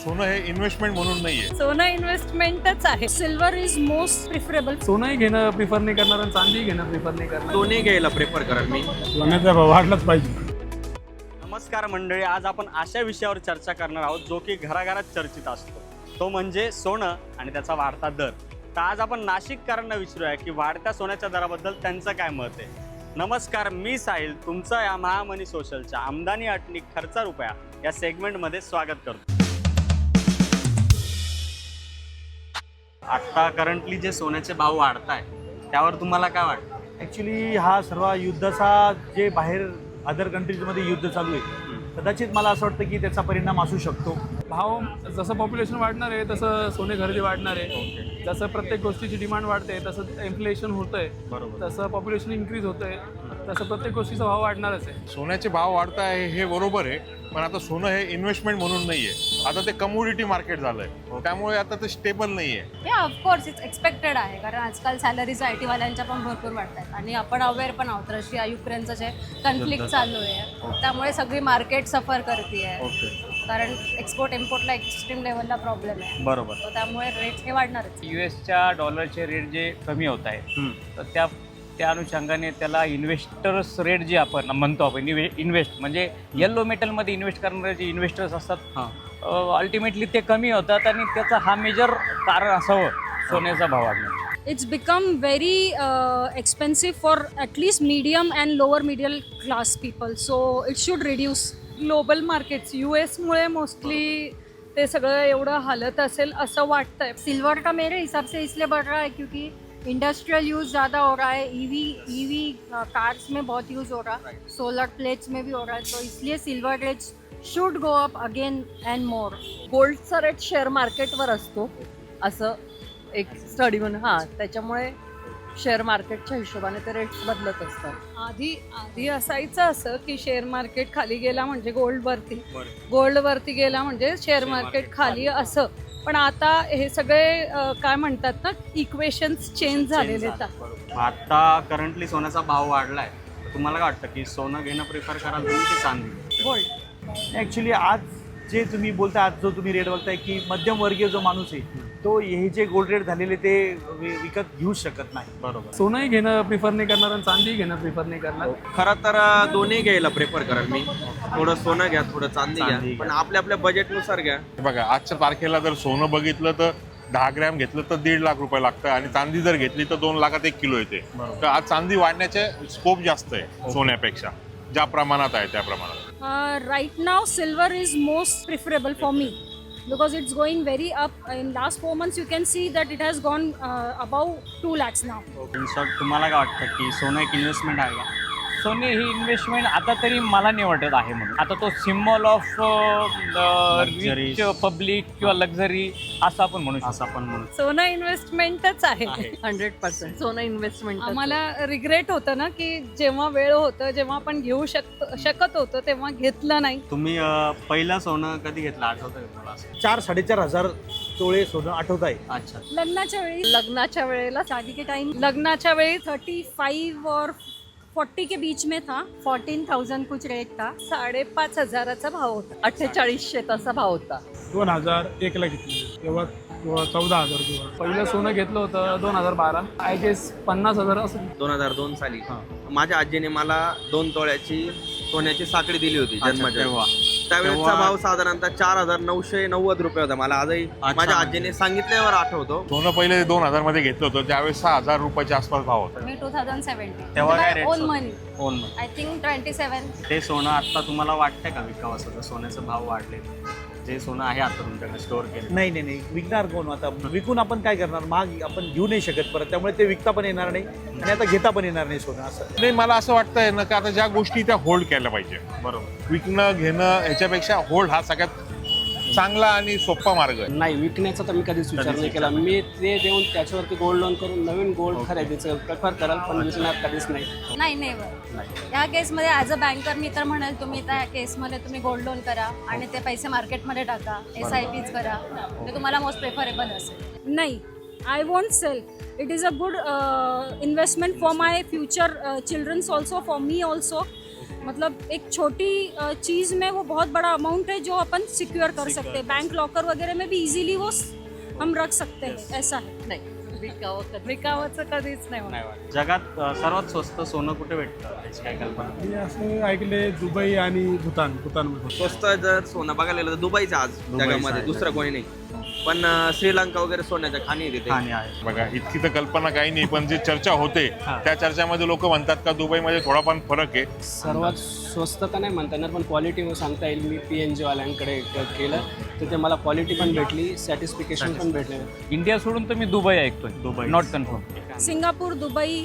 सोनं हे इन्व्हेस्टमेंट म्हणून नाहीये. सोनं इन्व्हेस्टमेंटच आहे. सिल्वर इज मोस्ट प्रिफरेबल सोनंही घेणं प्रिफर नाही करणार आणि चांदी घेणं प्रिफर नाही करणार. दोन्ही घ्यायला प्रेफर करेल मी. सोन्याचा भाव वाढलाच पाहिजे. नमस्कार मंडळी आज आपण अशा विषयावर चर्चा करणार आहोत जो की घराघरात चर्चित असतो. तो म्हणजे सोनं आणि त्याचा वाढता दर. तर आज आपण नाशिककरांना विचारूया की वाढत्या सोन्याच्या दराबद्दल त्यांचं काय मत आहे? नमस्कार मी साहिल. तुमचं या महामनी सोशलच्या आमदानी अटणी खर्चा रुपया या सेगमेंटमध्ये स्वागत करतो. आत्ता करंटली जे सोन्याचे भाव वाढत आहे त्यावर तुम्हाला काय वाटतं? ॲक्च्युली हा सर्व युद्धाचा जे बाहेर अदर कंट्रीजमध्ये युद्ध चालू आहे कदाचित मला असं वाटतं की त्याचा परिणाम असू शकतो. भाव जसं पॉप्युलेशन वाढणार आहे तसं सोने खरेदी वाढणार आहे. जसं प्रत्येक गोष्टीची डिमांड वाढते तसं इन्फ्लेशन होतंय. बरोबर. तसं पॉप्युलेशन इन्क्रीज होतंय. तसं प्रत्येक गोष्टीचा भाव वाढणारच आहे. सोन्याचे भाव वाढत आहे हे बरोबर आहे. पण आता सोनं हे इन्व्हेस्टमेंट म्हणून नाहीये. आता ते कमोडिटी मार्केट झालंय. त्यामुळे आता ते स्टेबल नाहीये. या ऑफकोर्स इट्स एक्सपेक्टेड आहे. कारण आजकाल सॅलरीज आय टीवाल्यांच्या पण भरपूर वाढतात आणि आपण अवेअर पण आहोत रशिया युक्रेनचं जे कन्फ्लिक्ट चालू आहे. त्यामुळे सगळी मार्केट सफर करते आहे ओके कारण एक्सपोर्ट इम्पोर्टला एक्स्ट्रीम लेवलला प्रॉब्लेम आहे. बरोबर. तर त्यामुळे रेट हे वाढणारच. यू एसच्या डॉलरचे रेट जे कमी होत आहे तर त्या त्या अनुषंगाने त्याला इन्व्हेस्टर्स रेट जे आपण म्हणतो आपण इन्व्हेस्ट म्हणजे येल्लो मेटलमध्ये इन्व्हेस्ट करणारे जे इन्व्हेस्टर्स असतात अल्टिमेटली ते कमी होतात आणि त्याचा हा मेजर कारण असावं सोन्याचा भाव वाढण्याचं. It's become very expensive for at least medium and lower middle class people so it should reduce global markets U एसमुळे mostly ते सगळं एवढं हालत असेल असं वाटतंय. सिल्वर का मेरे हिसाब से इसलिए बढ़ रहा है क्योंकि इंडस्ट्रियल यूज़ ज़्यादा हो रहा है ईवी ईवी कार्स में बहुत यूज़ हो रहा है सोलर प्लेट्स में भी हो रहा है तो इसलिए silver rates should go up again and more गोल्डचा rate share मार्केटवर असतो असं एक स्टडी म्हणून हां त्याच्यामुळे शेअर मार्केटच्या हिशोबाने ते रेट्स बदलत असतात. आधी आधी असायचं असं की शेअर मार्केट खाली गेला म्हणजे गोल्ड वरती गोल्ड वरती गेला म्हणजे शेअर मार्केट खाली. असं. पण आता हे सगळे काय म्हणतात ना इक्वेशन्स चेंज झालेले आहेत. आता करंटली सोन्याचा भाव वाढलाय. तुम्हाला काय वाटतं की सोनं घेणं प्रिफर कराल तुम्ही की चांदी? गोल्ड ॲक्च्युली आज जे तुम्ही बोलता आज जो तुम्ही रेट बघताय की मध्यमवर्गीय जो माणूस आहे तो हे जे गोल्ड रेट झालेले ते विकत घेऊ शकत नाही. बरोबर. सोनंही घेणं प्रिफर नाही करणार आणि चांदी घेणं प्रिफर नाही करणार. खरं तर दोन्ही घ्यायला प्रेफर करेल मी. थोडं सोनं घ्या थोडं चांदी घ्या. पण आपल्या आपल्या बजेटनुसार घ्या. हे बघा आजच्या तारखेला जर सोनं बघितलं तर दहा ग्रॅम घेतलं तर दीड लाख रुपये लागतं आणि चांदी जर घेतली तर दोन लाखात एक किलो येते. तर आज चांदी वाढण्याचे स्कोप जास्त आहे सोन्यापेक्षा. ज्या प्रमाणात आहे त्या प्रमाणात. right now silver is most preferable for me. because it's going very up in last four months you can see that it has gone uh, above 2 lakhs now in short तुम्हाला काय वाटतं की सोनं एक इन्व्हेस्टमेंट आहे का सोने ही investment आता तरी मला नाही वाटत आहे म्हणून. आता तो सिम्बॉल ऑफ. रिच पब्लिक किंवा लक्झरी असं आपण म्हणू शकतो. असं आपण म्हणू सोनं इन्व्हेस्टमेंटच आहे. हंड्रेड पर्सेंट सोनं इन्व्हेस्टमेंट आम्हाला रिग्रेट होतं ना की जेव्हा वेळ होतं जेव्हा आपण घेऊ शक शकत होतो तेव्हा घेतलं नाही. तुम्ही पहिलं सोनं कधी घेतलं? आठवतं चार साडेचार हजार तोळे सोनं आठवत आहे अच्छा. लग्नाच्या वेळी. लग्नाच्या वेळेला. शादी के टाइम लगनाच्या वेळी थर्टी फाइव और फोर्टी के बीच में था फोर्टीन थाउजेंड कुछ रेट था साडेपाच हजाराचा भाव होता अठ्ठेचाळीसशे तसा भाव होता. दोन हजार एकला घेतली तेव्हा तेव्हा चौदा हजार किंवा. पहिलं सोनं घेतलं होतं दोन हजार बारा. आय गेस पन्नास हजार असं. दोन हजार दोन साली. माझ्या आजीने मला दोन तोळ्याची सोन्याची साखळी दिली होती जन्माच्या तेव्हा. त्यावेळेचा तेव्हा- भाव साधारणतः चार हजार नऊशे नव्वद रुपये होता. मला आजही माझ्या आजीने सांगितल्यावर आठवतो. सोनं पहिले दोन हजारमध्ये घेतलं होतं. त्यावेळेस सहा हजार रुपयाच्या आसपास भाव होता. मी टू थाउजंड सेव्हन्टी तेव्हा काय rates ओन होते? Money own I think twenty seven ते सोनं आता तुम्हाला वाटतंय का विकावं असं जर सोन्याचे भाव वाढले जे सोनं आहे आता तुमच्याकडे स्टोअर केलं नाही नाही नाही. विकणार कोण? आता विकून आपण काय करणार? महाग आपण घेऊ नाही शकत परत. त्यामुळे ते विकता पण येणार नाही आणि आता घेता पण येणार नाही सोनं असं. नाही मला असं वाटतंय ना की आता ज्या गोष्टी त्या होल्ड केल्या पाहिजे. बरोबर. विकणं घेणं ह्याच्यापेक्षा होल्ड हा सगळ्यात चांगला आणि सोपा मार्ग आहे. नाही विकण्याचा तर मी कधीच विचार नाही केला. मी ते देऊन त्याच्यावरती गोल्ड लोन करून नवीन गोल्ड खरेदीचं प्रेफर कराल पण विकणार कधीच नाही. नाही नेवर या केसमध्ये ॲज अ बँकर मी तर म्हणेल तुम्ही त्या केसमध्ये तुम्ही गोल्ड लोन करा आणि ते पैसे मार्केटमध्ये टाका एस आय पीज करा. ते तुम्हाला मोस्ट प्रेफरेबल असेल. नाही I want sell it is a good investment for my future childrens also for me also मतलब एक छोटी चीज में वो बहुत बड़ा अमाउंट है जो अपन सिक्योर कर सकते हैं। बैंक लॉकर वगैरह में भी इजीली वो हम रख सकते हैं। ऐसा है। नाही। विकावं कधी विकावंचं कधीच नाही होणार. जगात अ, सर्वात स्वस्त सोनं कुठे भेटतं? काय कल्पना? मी असं ऐकले दुबई आणि भूतान भूतानमध्ये. स्वस्त जर सोनं बघायला गेलं तर दुबईचं आज दुबईचं जगामध्ये आहे. दुसरं कोणी नाही. पण अं, श्रीलंका वगैरे सोन्याच्या खाणी आहे तिथे. खाणे आहे. बघा इतकी तर कल्पना काही नाही पण जे चर्चा होते त्या चर्चामध्ये लोक म्हणतात का दुबईमध्ये थोडा पण फरक आहे? सर्वात स्वस्त तर नाही म्हणता येणार पण क्वालिटी सांगता येईल मी पी एन जीवाल्यांकडे क- केलं. तर ते मला क्वालिटी पण भेटली सॅटिस्फिकेशन पण भेटले. इंडिया सोडून तर मी दुबई ऐकतोय. Dubai. Not confirm Singapore Dubai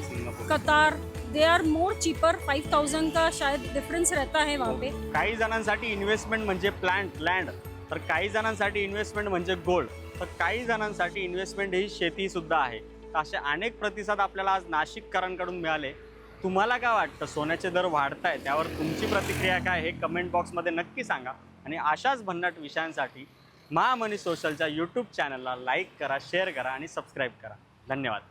Qatar they are more cheaper five thousand का शायद डिफरेंस रहता है वहाँ पे. काही जणांसाठी इन्व्हेस्टमेंट म्हणजे प्लांट लँड तर काही जणांसाठी इन्व्हेस्टमेंट म्हणजे गोल्ड तर काही जणांसाठी इन्व्हेस्टमेंट ही शेती सुद्धा आहे. तर असे अनेक प्रतिसाद आपल्याला आज नाशिककरांकडून मिळाले. तुम्हाला काय वाटतं? सोन्याचे दर वाढत आहे त्यावर तुमची प्रतिक्रिया काय हे कमेंट बॉक्समध्ये नक्की सांगा. आणि अशाच भन्नाट विषयांसाठी महामनी सोशलच्या यूट्यूब चॅनलला लाईक करा शेअर करा आणि सबस्क्राईब करा. धन्यवाद.